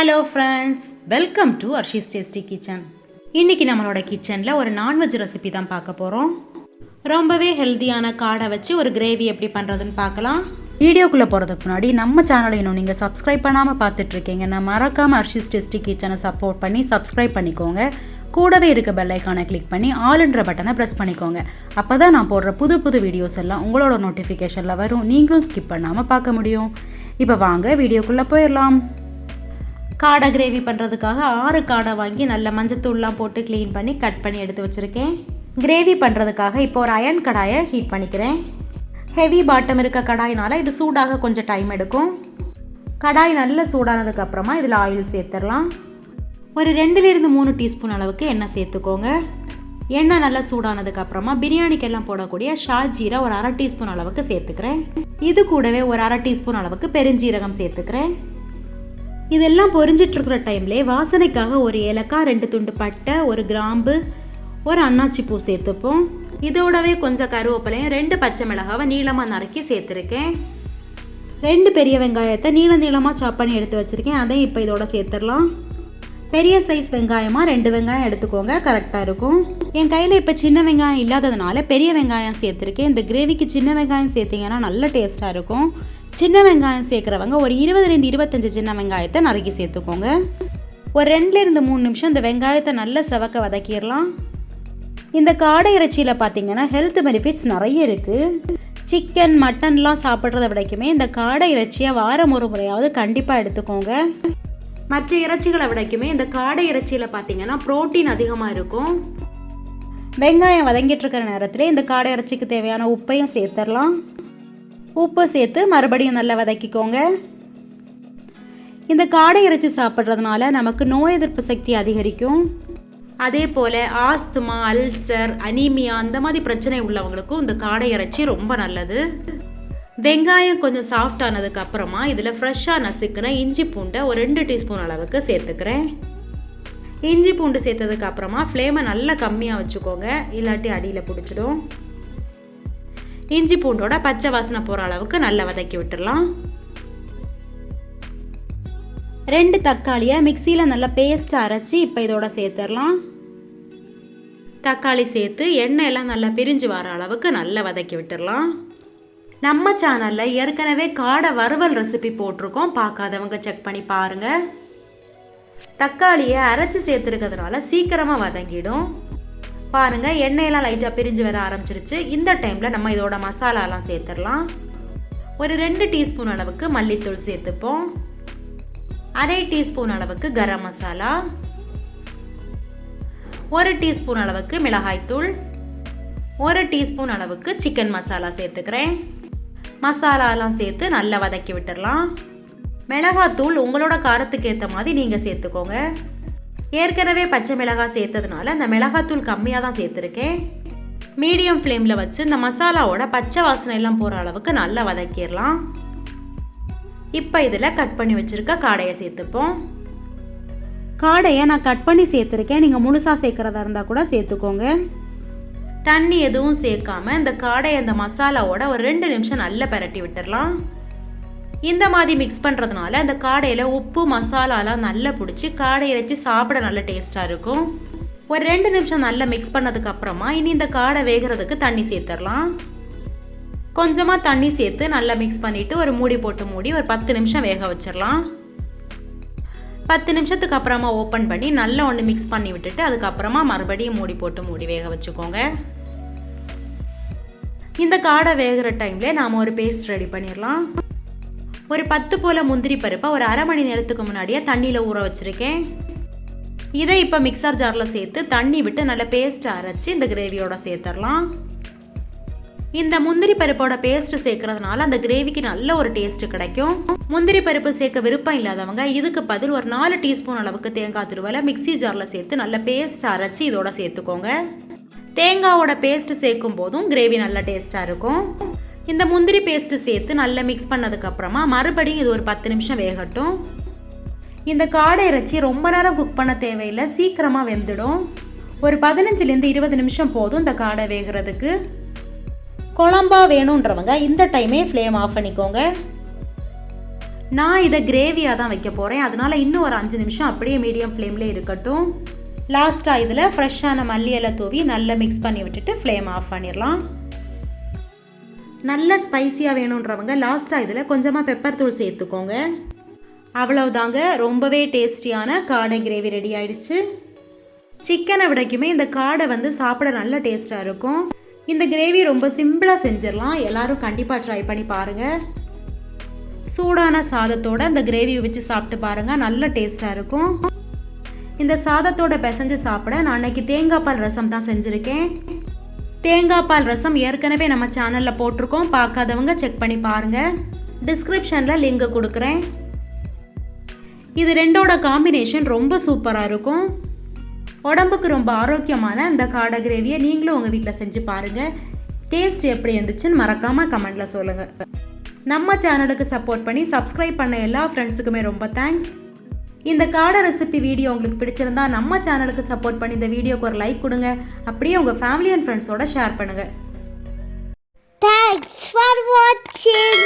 Hello friends welcome to Arshi's tasty kitchen இன்னைக்கு நம்மளோட கிச்சனில் ஒரு நான்வெஜ் ரெசிபி தான் பார்க்க போகிறோம் ரொம்பவே ஹெல்த்தியான காடை வச்சு ஒரு கிரேவி எப்படி பண்ணுறதுன்னு பார்க்கலாம். வீடியோக்குள்ளே போகிறதுக்கு முன்னாடி நம்ம சேனலை இன்னும் நீங்கள் சப்ஸ்கிரைப் பண்ணாமல் பார்த்துட்ருக்கீங்கன்னா மறக்காமல் அர்ஷிஸ் டேஸ்டி கிச்சனை சப்போர்ட் பண்ணி சப்ஸ்கிரைப் பண்ணிக்கோங்க. கூடவே இருக்க பெல்லைக்கானை கிளிக் பண்ணி ஆளுன்ற பட்டனை ப்ரெஸ் பண்ணிக்கோங்க. அப்போ தான் நான் போடுற புது புது வீடியோஸ் எல்லாம் உங்களோட நோட்டிஃபிகேஷனில் வரும். நீங்களும் ஸ்கிப் பண்ணாமல் பார்க்க முடியும். இப்போ வாங்க வீடியோக்குள்ளே போயிடலாம். காடை கிரேவி பண்ணுறதுக்காக ஆறு காடை வாங்கி நல்ல மஞ்சத்தூள்லாம் போட்டு க்ளீன் பண்ணி கட் பண்ணி எடுத்து வச்சுருக்கேன். கிரேவி பண்ணுறதுக்காக இப்போ ஒரு அயன் கடாயை ஹீட் பண்ணிக்கிறேன். ஹெவி பாட்டம் இருக்க கடாயினால் இது சூடாக கொஞ்சம் டைம் எடுக்கும். கடாய் நல்ல சூடானதுக்கப்புறமா இதில் ஆயில் சேர்த்துடலாம். ஒரு ரெண்டுலேருந்து மூணு டீஸ்பூன் அளவுக்கு எண்ணெய் சேர்த்துக்கோங்க. எண்ணெய் நல்லா சூடானதுக்கப்புறமா பிரியாணிக்கெல்லாம் போடக்கூடிய ஷாஜீரா ஒரு அரை டீஸ்பூன் அளவுக்கு சேர்த்துக்கிறேன். இது கூடவே ஒரு அரை டீஸ்பூன் அளவுக்கு பெருஞ்சீரகம் சேர்த்துக்கிறேன். இதெல்லாம் பொரிஞ்சிட்டு இருக்கிற டைம்லேயே வாசனைக்காக ஒரு ஏலக்காய் ரெண்டு துண்டு பட்டை ஒரு கிராம்பு ஒரு அன்னாச்சி பூ சேர்த்துப்போம். இதோடவே கொஞ்சம் கருவேப்பிலையும் ரெண்டு பச்சை மிளகாவை நீளமாக நறுக்கி சேர்த்துருக்கேன். ரெண்டு பெரிய வெங்காயத்தை நீள நீளமாக சாப் பண்ணி எடுத்து வச்சுருக்கேன். அதையும் இப்போ இதோட சேர்த்துடலாம். பெரிய சைஸ் வெங்காயமாக ரெண்டு வெங்காயம் எடுத்துக்கோங்க கரெக்டாக இருக்கும். என் கையில் இப்போ சின்ன வெங்காயம் இல்லாததுனால பெரிய வெங்காயம் சேர்த்துருக்கேன். இந்த கிரேவிக்கு சின்ன வெங்காயம் சேர்த்திங்கன்னா நல்ல டேஸ்ட்டாக இருக்கும். சின்ன வெங்காயம் சேர்க்குறவங்க ஒரு இருபதுலேருந்து இருபத்தஞ்சி சின்ன வெங்காயத்தை நறுக்கி சேர்த்துக்கோங்க. ஒரு ரெண்டுலேருந்து மூணு நிமிஷம் இந்த வெங்காயத்தை நல்லா செவக்க வதக்கிடலாம். இந்த காடை இறைச்சியில் பார்த்தீங்கன்னா ஹெல்த் பெனிஃபிட்ஸ் நிறைய இருக்குது சிக்கன் மட்டன்லாம் சாப்பிட்றத விடைக்குமே இந்த காடை இறைச்சியை வாரம் ஒரு முறையாவது கண்டிப்பாக எடுத்துக்கோங்க. மற்ற இறைச்சிகளை விடைக்குமே இந்த காடை இறைச்சியில் பார்த்தீங்கன்னா ப்ரோட்டீன் அதிகமாக இருக்கும். வெங்காயம் வதங்கிட்டு இருக்கிற நேரத்தில் இந்த காடை இறைச்சிக்கு தேவையான உப்பையும் சேர்த்துடலாம். உப்பு சேர்த்து மறுபடியும் நல்லா வதக்கிக்கோங்க. இந்த காடை இறைச்சி சாப்பிட்றதுனால நமக்கு நோய் எதிர்ப்பு சக்தி அதிகரிக்கும். அதே போல் ஆஸ்துமா அல்சர் அனீமியா அந்த மாதிரி பிரச்சனை உள்ளவங்களுக்கும் இந்த காடை இறைச்சி ரொம்ப நல்லது. வெங்காயம் கொஞ்சம் சாஃப்ட் ஆனதுக்கு அப்புறமா இதில் ஃப்ரெஷ்ஷாக நசுக்கின இஞ்சி பூண்டை ஒரு ரெண்டு டீஸ்பூன் அளவுக்கு சேர்த்துக்கிறேன். இஞ்சி பூண்டு சேர்த்ததுக்கு அப்புறமா ஃப்ளேமை நல்லா கம்மியாக வச்சுக்கோங்க. இல்லாட்டி அடியில் பிடிச்சிடும். இஞ்சி பூண்டோட பச்சை வாசனை போகிற அளவுக்கு நல்லா வதக்கி விட்டுடலாம். ரெண்டு தக்காளியை மிக்சியில் நல்லா பேஸ்ட்டாக அரைச்சி இப்போ இதோட சேர்த்துடலாம். தக்காளி சேர்த்து எண்ணெய் எல்லாம் நல்லா பிரிஞ்சு வர அளவுக்கு நல்லா வதக்கி விட்டுடலாம். நம்ம சேனலில் ஏற்கனவே காடை வறுவல் ரெசிபி போட்டிருக்கோம். பார்க்காதவங்க செக் பண்ணி பாருங்கள் தக்காளியை அரைச்சி சேர்த்துருக்கிறதுனால சீக்கிரமாக வதங்கிடும். பாருங்கள் எண்ணெயெல்லாம் லைட்டாக பிரிஞ்சு வர ஆரம்பிச்சிருச்சு. இந்த டைமில் நம்ம இதோட மசாலாலாம் சேர்த்துடலாம். ஒரு ரெண்டு டீஸ்பூன் அளவுக்கு மல்லித்தூள் சேர்த்துப்போம். அரை டீஸ்பூன் அளவுக்கு கரம் மசாலா. ஒரு டீஸ்பூன் அளவுக்கு மிளகாய்த்தூள் ஒரு டீஸ்பூன் அளவுக்கு சிக்கன் மசாலா சேர்த்துக்கிறேன். மசாலாலாம் சேர்த்து நல்லா வதக்கி விட்டுடலாம். மிளகாத்தூள் உங்களோட காரத்துக்கு ஏற்ற மாதிரி நீங்கள் சேர்த்துக்கோங்க. ஏற்கனவே பச்சை மிளகாய் சேர்த்ததுனால அந்த மிளகாத்தூள் கம்மியாக தான் சேர்த்துருக்கேன். மீடியம் ஃப்ளேமில் வச்சு இந்த மசாலாவோட பச்சை வாசனை எல்லாம் போகிற அளவுக்கு நல்லா வதக்கிடலாம். இப்போ இதில் கட் பண்ணி வச்சுருக்க காடையை சேர்த்துப்போம். காடையை நான் கட் பண்ணி சேர்த்துருக்கேன். நீங்கள் முழுசாக சேர்க்குறதா இருந்தால் கூட சேர்த்துக்கோங்க. தண்ணி எதுவும் சேர்க்காம இந்த காடையை அந்த மசாலாவோட ஒரு ரெண்டு நிமிஷம் நல்லா பரட்டி விட்டுடலாம். இந்த மாதிரி மிக்ஸ் பண்ணுறதுனால அந்த காடையில் உப்பு மசாலாலாம் நல்லா பிடிச்சி காடை இறைச்சி சாப்பிட நல்ல டேஸ்ட்டாக இருக்கும். ஒரு ரெண்டு நிமிஷம் நல்லா மிக்ஸ் பண்ணதுக்கு அப்புறமா இனி இந்த காடை வேகிறதுக்கு தண்ணி சேர்த்துடலாம். கொஞ்சமாக தண்ணி சேர்த்து நல்லா மிக்ஸ் பண்ணிவிட்டு ஒரு மூடி போட்டு மூடி ஒரு பத்து நிமிஷம் வேக வச்சிடலாம். பத்து நிமிஷத்துக்கு அப்புறமா ஓப்பன் பண்ணி நல்லா ஒன்று மிக்ஸ் பண்ணி விட்டுட்டு அதுக்கப்புறமா மறுபடியும் மூடி போட்டு மூடி வேக வச்சுக்கோங்க. இந்த காடை வேகிற டைம்ல நாம் ஒரு பேஸ்ட் ரெடி பண்ணிடலாம். ஒரு பத்து போல் முந்திரி பருப்பை ஒரு அரை மணி நேரத்துக்கு முன்னாடியே தண்ணியில் ஊற வச்சுருக்கேன். இதை இப்போ மிக்சர் ஜாரில் சேர்த்து தண்ணி விட்டு நல்லா பேஸ்ட் அரைச்சி இந்த கிரேவியோட சேர்த்துடலாம். இந்த முந்திரி பருப்போட பேஸ்ட் சேர்க்கறதுனால அந்த கிரேவிக்கு நல்ல ஒரு டேஸ்ட் கிடைக்கும். முந்திரி பருப்பு சேர்க்க விருப்பம் இல்லாதவங்க இதுக்கு பதில் ஒரு நாலு டீஸ்பூன் அளவுக்கு தேங்காய் திருவலை மிக்சி ஜாரில் சேர்த்து நல்ல பேஸ்ட் அரைச்சி இதோட சேர்த்துக்கோங்க. தேங்காவோட பேஸ்ட் சேர்க்கும் போதும் கிரேவி நல்ல டேஸ்ட்டாக இருக்கும். இந்த முந்திரி பேஸ்ட்டு சேர்த்து நல்லா மிக்ஸ் பண்ணதுக்கப்புறமா மறுபடியும் இது ஒரு பத்து நிமிஷம் வேகட்டும். இந்த காடை இறைச்சி ரொம்ப நேரம் குக் பண்ண தேவையில்லை சீக்கிரமாக வெந்துடும். ஒரு பதினஞ்சுலேருந்து இருபது நிமிஷம் போதும் இந்த காடை வேகிறதுக்கு. குழம்பா வேணுன்றவங்க இந்த டைமே ஃப்ளேம் ஆஃப் பண்ணிக்கோங்க. நான் இதை கிரேவியாக தான் வைக்க போகிறேன் அதனால் இன்னும் ஒரு அஞ்சு நிமிஷம் அப்படியே மீடியம் ஃப்ளேம்லேயே இருக்கட்டும். லாஸ்ட்டாக இதில் ஃப்ரெஷ்ஷான மல்லி இலை தூவி நல்லா மிக்ஸ் பண்ணி விட்டுட்டு ஃப்ளேம் ஆஃப் பண்ணிடலாம். நல்ல ஸ்பைசியாக வேணுன்றவங்க லாஸ்ட்டாக இதில் கொஞ்சமாக பெப்பர் தூள் சேர்த்துக்கோங்க. அவ்வளவுதாங்க. ரொம்பவே டேஸ்டியான காடை கிரேவி ரெடி ஆயிடுச்சு. சிக்கனை விடக்குமே இந்த காடை வந்து சாப்பிட நல்ல டேஸ்ட்டாக இருக்கும். இந்த கிரேவி ரொம்ப சிம்பிளாக செஞ்சிடலாம். எல்லாரும் கண்டிப்பாக ட்ரை பண்ணி பாருங்கள் சூடான சாதத்தோட இந்த கிரேவியை வச்சு சாப்பிட்டு பாருங்கள் நல்ல டேஸ்ட்டாக இருக்கும். இந்த சாதத்தோட பிசைஞ்சு சாப்பிட நான் அன்னைக்கு தேங்காய் பால் ரசம் தான் செஞ்சுருக்கேன். தேங்காய் பால் ரசம் ஏற்கனவே நம்ம சேனலில் போட்டிருக்கோம். பார்க்காதவங்க செக் பண்ணி பாருங்கள் டிஸ்கிரிப்ஷனில் லிங்க் கொடுக்குறேன். இது ரெண்டோட காம்பினேஷன் ரொம்ப சூப்பராக இருக்கும். உடம்புக்கு ரொம்ப ஆரோக்கியமான இந்த காடை கிரேவியை நீங்களும் உங்கள் வீட்டில் செஞ்சு பாருங்கள் டேஸ்ட் எப்படி இருந்துச்சுன்னு மறக்காமல் கமெண்டில் சொல்லுங்கள் நம்ம சேனலுக்கு சப்போர்ட் பண்ணி சப்ஸ்கிரைப் பண்ண எல்லா ஃப்ரெண்ட்ஸுக்குமே ரொம்ப தேங்க்ஸ் இந்த காடை ரெசிபி வீடியோ உங்களுக்கு பிடிச்சிருந்தா நம்ம சேனலுக்கு சப்போர்ட் பண்ணி இந்த வீடியோக்கு ஒரு லைக் கொடுங்க அப்படியே உங்கள் ஃபேமிலி அண்ட் ஃப்ரெண்ட்ஸோட ஷேர் பண்ணுங்கள் Thanks for watching.